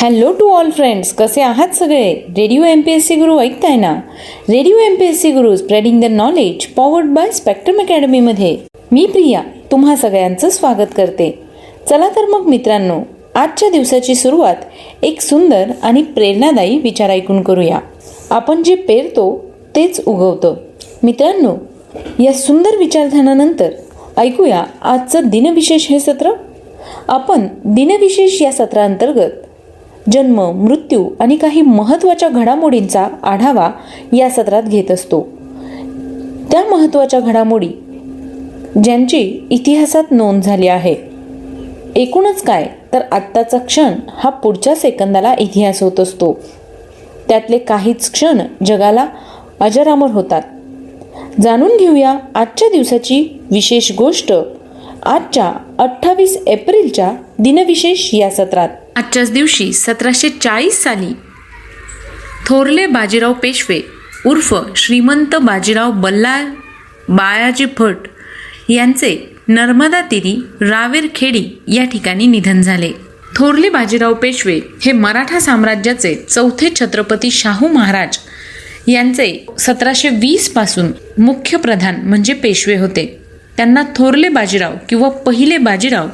Hello to all friends कसे आहात सगळे? Radio M P S C Guru ऐकताय ना? Radio M P S C Guru spreading the knowledge powered by spectrum अकॅडमीमध्ये मी प्रिया तुम्हा सगळ्यांचं स्वागत करते. चला तर मग मित्रांनो आजच्या दिवसाची सुरुवात एक सुंदर आणि प्रेरणादायी विचार ऐकून करूया. आपण जे पेरतो तेच उगवतं. मित्रांनो या सुंदर विचारधानानंतर ऐकूया आजचं दिनविशेष हे सत्र. आपण दिनविशेष या सत्रांतर्गत जन्म मृत्यू आणि काही महत्त्वाच्या घडामोडींचा आढावा या सत्रात घेत असतो. त्या महत्त्वाच्या घडामोडी ज्यांची इतिहासात नोंद झाली आहे. एकूणच काय तर आत्ताचा क्षण हा पुढच्या सेकंदाला इतिहास होत असतो. त्यातले काहीच क्षण जगाला अजरामर होतात. जाणून घेऊया आजच्या दिवसाची विशेष गोष्ट आजच्या अठ्ठावीस एप्रिलच्या दिनविशेष या सत्रात. आजच्याच दिवशी सतराशे चाळीस साली थोरले बाजीराव पेशवे उर्फ श्रीमंत बाजीराव बल्लाळ बाळाजी भट यांचे नर्मदा तिरी रावेरखेडी या ठिकाणी निधन झाले. थोरले बाजीराव पेशवे हे मराठा साम्राज्याचे चौथे छत्रपती शाहू महाराज यांचे सतराशे वीसपासून मुख्य प्रधान म्हणजे पेशवे होते. त्यांना थोरले बाजीराव किंवा पहिले बाजीराव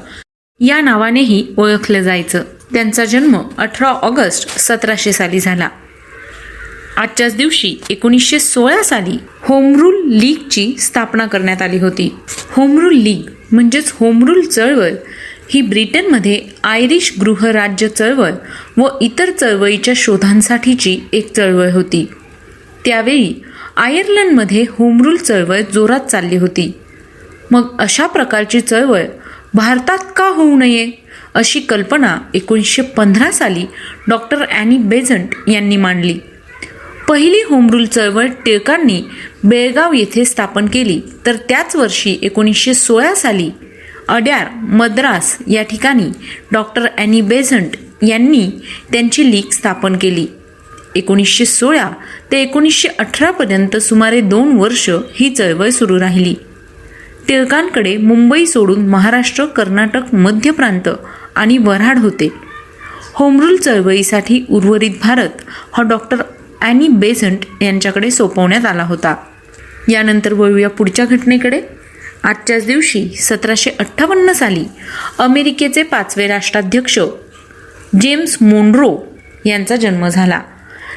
या नावानेही ओळखलं जायचं. त्यांचा जन्म अठरा ऑगस्ट सतराशे साली झाला. आजच्याच दिवशी एकोणीसशे सोळा साली होमरूल लीगची स्थापना करण्यात आली होती. होमरूल लीग म्हणजेच होमरूल चळवळ ही ब्रिटनमध्ये आयरिश गृहराज्य चळवळ व इतर चळवळीच्या शोधांसाठीची एक चळवळ होती. त्यावेळी आयर्लंडमध्ये होमरूल चळवळ जोरात चालली होती. मग अशा प्रकारची चळवळ भारतात का होऊ नये? अशी कल्पना एकोणीसशे पंधरा साली डॉक्टर ॲनी बेझंट यांनी मांडली. पहिली होमरूल चळवळ टिळकांनी बेळगाव येथे स्थापन केली. तर त्याच वर्षी एकोणीसशे सोळा साली अड्यार मद्रास या ठिकाणी डॉक्टर ॲनी बेझंट यांनी त्यांची लीग स्थापन केली. एकोणीसशे सोळा ते एकोणीसशे अठरापर्यंत सुमारे दोन वर्ष ही चळवळ सुरू राहिली. टिळकांकडे मुंबई सोडून महाराष्ट्र कर्नाटक मध्य प्रांत आणि वऱ्हाड होते. होमरूल चळवळीसाठी उर्वरित भारत हा डॉक्टर ॲनी बेझंट यांच्याकडे सोपवण्यात आला होता. यानंतर वळूया पुढच्या घटनेकडे. आजच्याच दिवशी सतराशे अठ्ठावन्न साली अमेरिकेचे पाचवे राष्ट्राध्यक्ष जेम्स मोनरो यांचा जन्म झाला.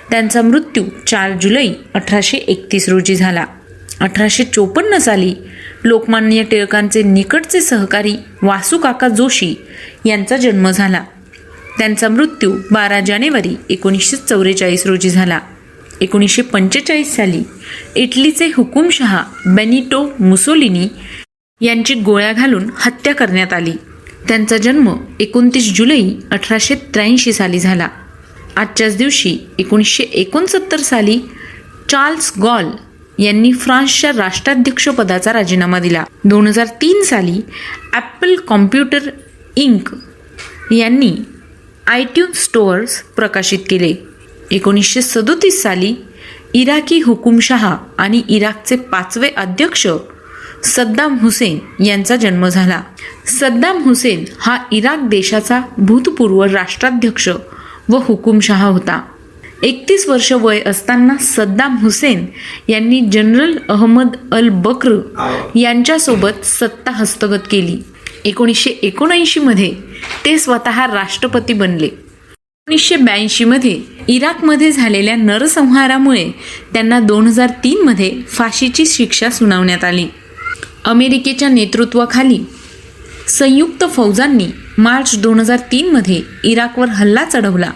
त्यांचा मृत्यू चार जुलै अठराशे एकतीस रोजी झाला. अठराशे चोपन्न साली लोकमान्य टिळकांचे निकटचे सहकारी वासुकाका जोशी यांचा जन्म झाला. त्यांचा मृत्यू बारा जानेवारी एकोणीसशे चौवेचाळीस रोजी झाला. एकोणीसशे पंचेचाळीस साली इटलीचे हुकुमशहा बेनिटो मुसोलिनी यांची गोळ्या घालून हत्या करण्यात आली. त्यांचा जन्म एकोणतीस जुलै अठराशे त्र्याऐंशी साली झाला. आजच्याच दिवशी एकोणीसशे एकोणसत्तर साली चार्ल्स गॉल यांनी फ्रान्सच्या राष्ट्राध्यक्षपदाचा राजीनामा दिला. दोन हजार तीन साली ॲपल कॉम्प्युटर इंक यांनी आयट्यून स्टोअर्स प्रकाशित केले. एकोणीसशे सदोतीस साली इराकी हुकुमशहा आणि इराकचे पाचवे अध्यक्ष सद्दाम हुसेन यांचा जन्म झाला. सद्दाम हुसेन हा इराक देशाचा भूतपूर्व राष्ट्राध्यक्ष व हुकुमशहा होता. एकतीस वर्ष वय असताना सद्दाम हुसेन यांनी जनरल अहमद अल बक्र यांच्यासोबत सत्ता हस्तगत केली. एकोणीसशे एकोणऐंशीमध्ये ते स्वतः राष्ट्रपती बनले. एकोणीसशे ब्याऐंशीमध्ये इराकमध्ये झालेल्या नरसंहारामुळे त्यांना दोन हजार तीनमध्ये फाशीची शिक्षा सुनावण्यात आली. अमेरिकेच्या नेतृत्वाखाली संयुक्त फौजांनी मार्च दोन हजार तीनमध्ये इराकवर हल्ला चढवला.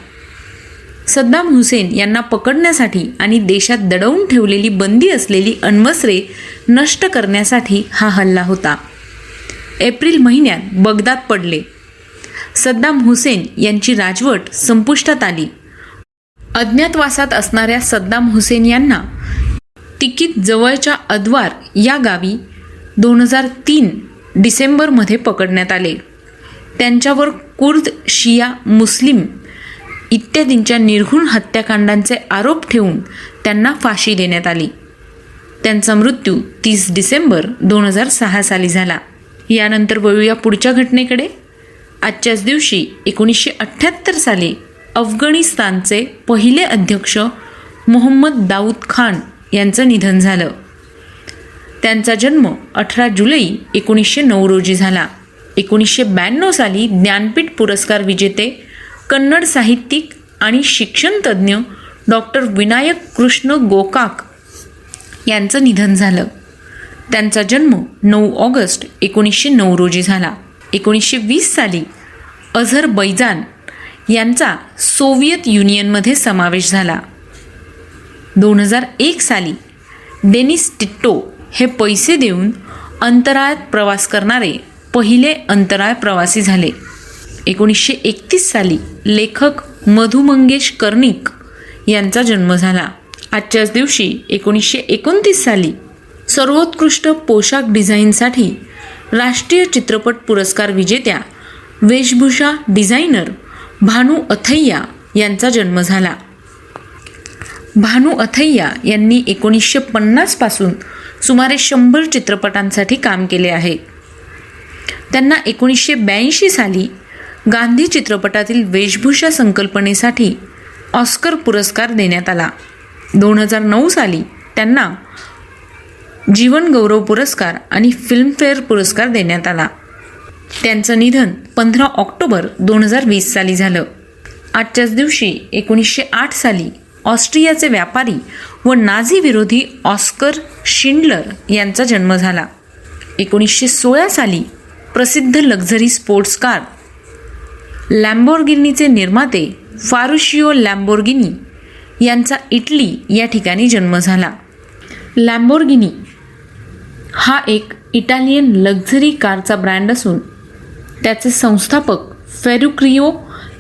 सद्दाम हुसेन यांना पकडण्यासाठी आणि देशात दडवून ठेवलेली बंदी असलेली अण्वस्त्रे नष्ट करण्यासाठी हा हल्ला होता. एप्रिल महिन्यात बगदाद पडले. सद्दाम हुसेन यांची राजवट संपुष्टात आली. अज्ञातवासात असणाऱ्या सद्दाम हुसेन यांना तिकीत जवळच्या अद्वार या गावी दोन हजार तीन डिसेंबरमध्ये पकडण्यात आले. त्यांच्यावर कुर्द शिया मुस्लिम इत्यादींच्या निर्घुण हत्याकांडांचे आरोप ठेवून त्यांना फाशी देण्यात आली. त्यांचा मृत्यू तीस डिसेंबर दोन हजार सहा साली झाला. यानंतर वळूया पुढच्या घटनेकडे. आजच्याच दिवशी एकोणीसशे अठ्ठ्याहत्तर साली अफगाणिस्तानचे पहिले अध्यक्ष मोहम्मद दाऊद खान यांचं निधन झालं. त्यांचा जन्म अठरा जुलै एकोणीसशे नऊ रोजी झाला. एकोणीसशे ब्याण्णव साली ज्ञानपीठ पुरस्कार विजेते कन्नड साहित्यिक आणि शिक्षणतज्ज्ञ डॉक्टर विनायक कृष्ण गोकाक यांचं निधन झालं. त्यांचा जन्म नऊ ऑगस्ट एकोणीसशे नऊ रोजी झाला. एकोणीसशे वीस साली अझर बैजान यांचा सोव्हिएत युनियनमध्ये समावेश झाला. दोन हजार एक साली डेनिस टिट्टो हे पैसे देऊन अंतराळात प्रवास करणारे पहिले अंतराळ प्रवासी झाले. एकोणीसशे एकतीस साली लेखक मधु मंगेश कर्णिक यांचा जन्म झाला. आजच्याच दिवशी एकोणीसशे एकोणतीस साली सर्वोत्कृष्ट पोशाख डिझाईनसाठी राष्ट्रीय चित्रपट पुरस्कार विजेत्या वेशभूषा डिझायनर भानू अथय्या यांचा जन्म झाला. भानू अथय्या यांनी एकोणीसशे पन्नासपासून सुमारे शंभर चित्रपटांसाठी काम केले आहे. त्यांना एकोणीसशे ब्याऐंशी साली गांधी चित्रपटातील वेशभूषा संकल्पनेसाठी ऑस्कर पुरस्कार देण्यात आला. दोन हजार नऊ साली त्यांना जीवनगौरव पुरस्कार आणि फिल्मफेअर पुरस्कार देण्यात आला. त्यांचं निधन पंधरा ऑक्टोबर दोन हजार वीस साली झालं. आजच्याच दिवशी एकोणीसशे आठ साली ऑस्ट्रियाचे व्यापारी व नाझी विरोधी ऑस्कर शिंडलर यांचा जन्म झाला. एकोणीसशे सोळा साली प्रसिद्ध लक्झरी स्पोर्ट्स कार लॅम्बोर्गिनीचे निर्माते फारुशिओ लॅम्बोर्गिनी यांचा इटली या ठिकाणी जन्म झाला. लॅम्बोर्गिनी हा एक इटालियन लक्झरी कारचा ब्रँड असून त्याचे संस्थापक फेरुक्रिओ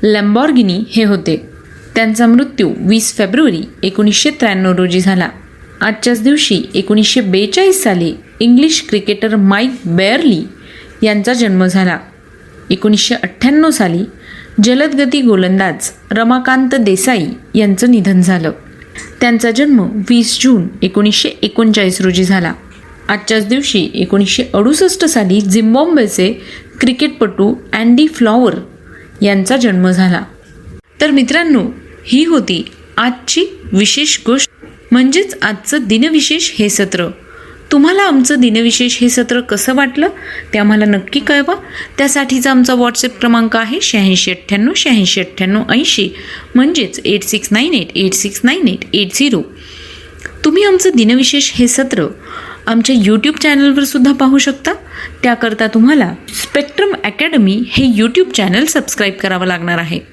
लॅम्बॉर्गिनी हे होते. त्यांचा मृत्यू वीस फेब्रुवारी एकोणीसशे त्र्याण्णव रोजी झाला. आजच्याच दिवशी एकोणीसशे बेचाळीस साली इंग्लिश क्रिकेटर माईक बेअरली यांचा जन्म झाला. एकोणीसशे अठ्ठ्याण्णव साली जलदगती गोलंदाज रमाकांत देसाई यांचं निधन झालं. त्यांचा जन्म वीस जून एकोणीसशे एकोणचाळीस रोजी झाला. आजच्याच दिवशी एकोणीसशे अडुसष्ट साली झिम्बॉम्बेचे क्रिकेटपटू अँडी फ्लॉवर यांचा जन्म झाला. तर मित्रांनो ही होती आजची विशेष गोष्ट. म्हणजेच आजचं दिनविशेष हे सत्र. तुम्हाला आमचं दिनविशेष हे सत्र कसं वाटलं ते आम्हाला नक्की कळवा. त्यासाठीचा आमचा व्हॉट्सअप क्रमांक आहे शहाऐंशी अठ्ठ्याण्णव शहाऐंशी अठ्ठ्याण्णव ऐंशी. म्हणजेच eight six nine eight eight six nine eight eight zero तुम्ही आमचं दिनविशेष हे सत्र आमच्या यूट्यूब चॅनलवर सुद्धा पाहू शकता. त्याकरता तुम्हाला स्पेक्ट्रम अकॅडमी हे यूट्यूब चॅनल सबस्क्राईब करावं लागणार आहे.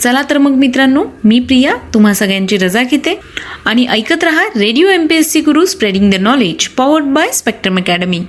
चला तर मग मित्रांनो मी प्रिया तुम्हा सगळ्यांची रजा घेते. आणि ऐकत रहा radio M P S C Guru spreading the knowledge powered by Spectrum Academy